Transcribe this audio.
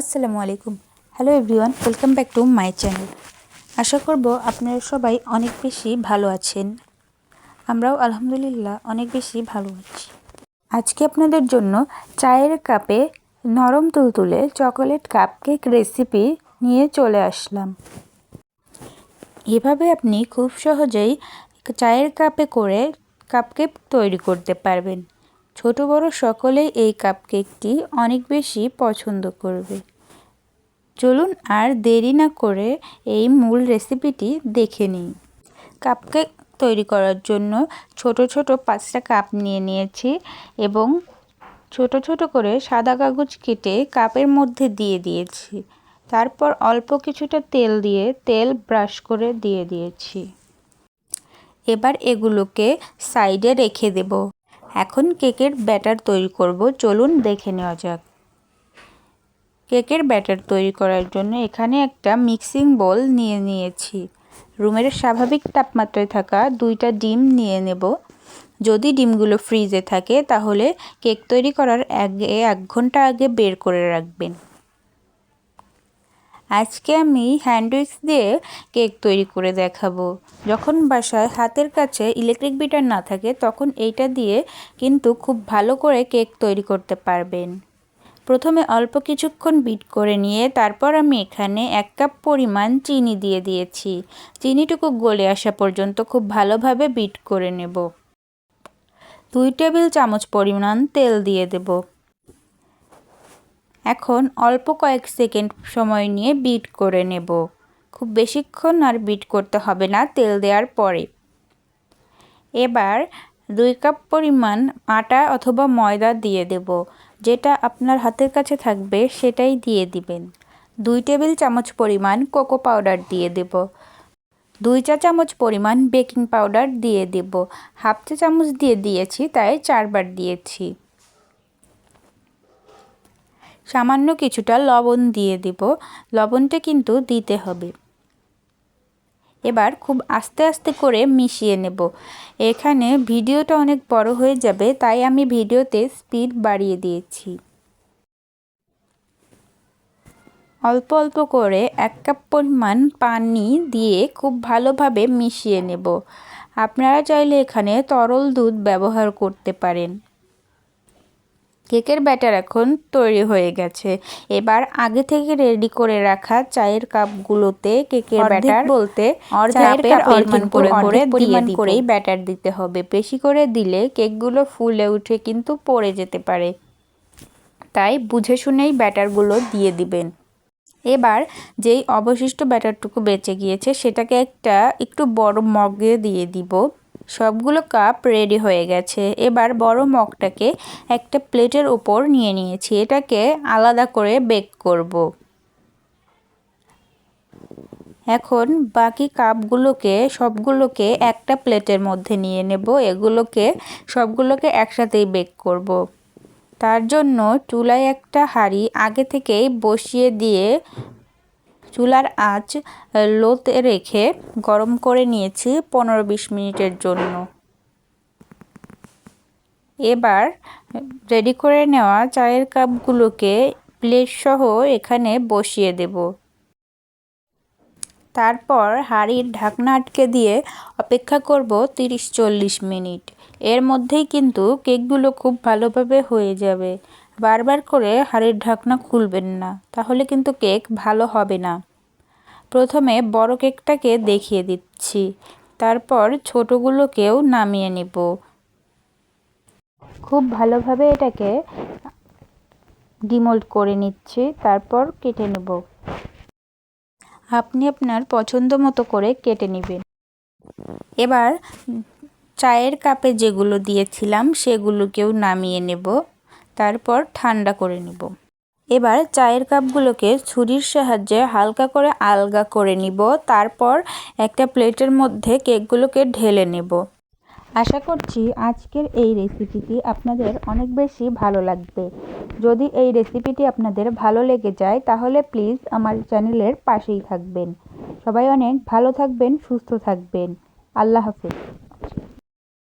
আসসালামু আলাইকুম। Hello everyone welcome back to my channel আশা করব আপনারা সবাই অনেক বেশি ভালো আছেন। আমরাও আলহামদুলিল্লাহ অনেক বেশি ভালো আছি। আজকে আপনাদের জন্য চায়ের কাপে নরম তুলতুলে চকোলেট কাপকেক রেসিপি নিয়ে চলে আসলাম। এভাবে আপনি খুব সহজেই চায়ের কাপে করে কাপকেক তৈরি করতে পারবেন। ছোট বড় সকলেই এই কাপকেকটি অনেক বেশি পছন্দ করবে। চলুন আর দেরি না করে এই মূল রেসিপিটি দেখে নিই। কাপকেক তৈরি করার জন্য ছোট ছোট পাঁচটা কাপ নিয়ে নিয়েছি এবং ছোট ছোট করে সাদা কাগজ কেটে কাপের মধ্যে দিয়ে দিয়েছি। তারপর অল্প কিছুটা তেল দিয়ে তেল ব্রাশ করে দিয়ে দিয়েছি। এবার এগুলোকে সাইডে রেখে দেব। এখন কেকের ব্যাটার তৈরি করব। চলুন দেখে নেওয়া যাক। কেকের ব্যাটার তৈরি করার জন্য এখানে একটা মিক্সিং বোল নিয়ে নিয়েছি। রুমের স্বাভাবিক তাপমাত্রায় থাকা দুইটা ডিম নিয়ে নেব। যদি ডিমগুলো ফ্রিজে থাকে, তাহলে কেক তৈরি করার আগে এক ঘণ্টা আগে বের করে রাখবেন। আজকে আমি হ্যান্ডউইক্স দিয়ে কেক তৈরি করে দেখাবো। যখন বাসায় হাতের কাছে ইলেকট্রিক বিটার না থাকে, তখন এইটা দিয়ে কিন্তু খুব ভালো করে কেক তৈরি করতে পারবেন। প্রথমে অল্প কিছুক্ষণ বিট করে নিয়ে তারপর আমি এখানে এক কাপ পরিমাণ চিনি দিয়ে দিয়েছি। চিনিটুকু গলে আসা পর্যন্ত খুব ভালোভাবে বিট করে নেব। দুই টেবিল চামচ পরিমাণ তেল দিয়ে দেব। এখন অল্প কয়েক সেকেন্ড সময় নিয়ে বিট করে নেব। খুব বেশিক্ষণ আর বিট করতে হবে না, তেল দেওয়ার পরে। এবার দুই কাপ পরিমাণ আটা অথবা ময়দা দিয়ে দেব, যেটা আপনার হাতের কাছে থাকবে সেটাই দিয়ে দিবেন। দুই টেবিল চামচ পরিমাণ কোকো পাউডার দিয়ে দেব। দুই চা চামচ পরিমাণ বেকিং পাউডার দিয়ে দেব। হাফ চা চামচ দিয়ে দিয়েছি, তাই চারবার দিয়েছি। সামান্য কিছুটা লবণ দিয়ে দেব। লবণটা কিন্তু দিতে হবে। এবার খুব আস্তে আস্তে করে মিশিয়ে নেব। এখানে ভিডিওটা অনেক বড় হয়ে যাবে, তাই আমি ভিডিওতে স্পিড বাড়িয়ে দিয়েছি। অল্প অল্প করে এক কাপ পরিমাণ পানি দিয়ে খুব ভালোভাবে মিশিয়ে নেব। আপনারা চাইলে এখানে তরল দুধ ব্যবহার করতে পারেন। কেকের ব্যাটার এখন তৈরি হয়ে গেছে। এবার আগে থেকে রেডি করে রাখা চায়ের কাপগুলোতে কেকের ব্যাটার বলতে চায়ের পরিমাণ করে করে পরিমাণ করেই ব্যাটার দিতে হবে। বেশি করে দিলে কেকগুলো ফুলে উঠে কিন্তু পড়ে যেতে পারে। তাই বুঝে শুনেই ব্যাটারগুলো দিয়ে দিবেন। এবার যেই অবশিষ্ট ব্যাটারটুকু বেঁচে গিয়েছে সেটাকে একটা একটু বড় মগে দিয়ে দিব। সবগুলো কাপ রেডি হয়ে গেছে এবার বড় মগটাকে একটা প্লেটের উপর নিয়ে নিয়েছি এটাকে আলাদা করে বেক করব। এখন বাকি কাপগুলোকে, সবগুলোকে একটা প্লেটের মধ্যে নিয়ে নেব এগুলোকে, সবগুলোকে একসাথেই বেক করব। তার জন্য চুলায় একটা হাঁড়ি আগে থেকেই বসিয়ে দিয়ে চুলার আঁচ লোতে রেখে গরম করে নিয়েছি পনেরো বিশ মিনিটের জন্য। এবার রেডি করে নেওয়া চায়ের কাপগুলোকে প্লেট সহ এখানে বসিয়ে দেব। তারপর হাঁড়ির ঢাকনা আটকে দিয়ে অপেক্ষা করব তিরিশ চল্লিশ মিনিট। এর মধ্যেই কিন্তু কেকগুলো খুব ভালোভাবে হয়ে যাবে। বারবার করে হাঁড়ির ঢাকনা খুলবেন না, তাহলে কিন্তু কেক ভালো হবে না। প্রথমে বড় কেকটাকে দেখিয়ে দিচ্ছি, তারপর ছোটোগুলোকেও নামিয়ে নিব। খুব ভালোভাবে এটাকে ডিমোল্ড করে নিচ্ছি, তারপর কেটে নেব। আপনি আপনার পছন্দ মতো করে কেটে নেবেন। এবার চায়ের কাপে যেগুলো দিয়েছিলাম, সেগুলোকেও নামিয়ে নেব। তারপর ঠান্ডা করে নেব। এবার চায়ের কাপগুলোকে ছুরির সাহায্যে হালকা করে আলগা করে নিব। তারপর একটা প্লেটের মধ্যে কেকগুলোকে ঢেলে নেব। আশা করছি আজকের এই রেসিপিটি আপনাদের অনেক বেশি ভালো লাগবে। যদি এই রেসিপিটি আপনাদের ভালো লেগে যায়, তাহলে প্লিজ আমার চ্যানেলের পাশেই থাকবেন। সবাই অনেক ভালো থাকবেন, সুস্থ থাকবেন। আল্লাহ হাফেজ।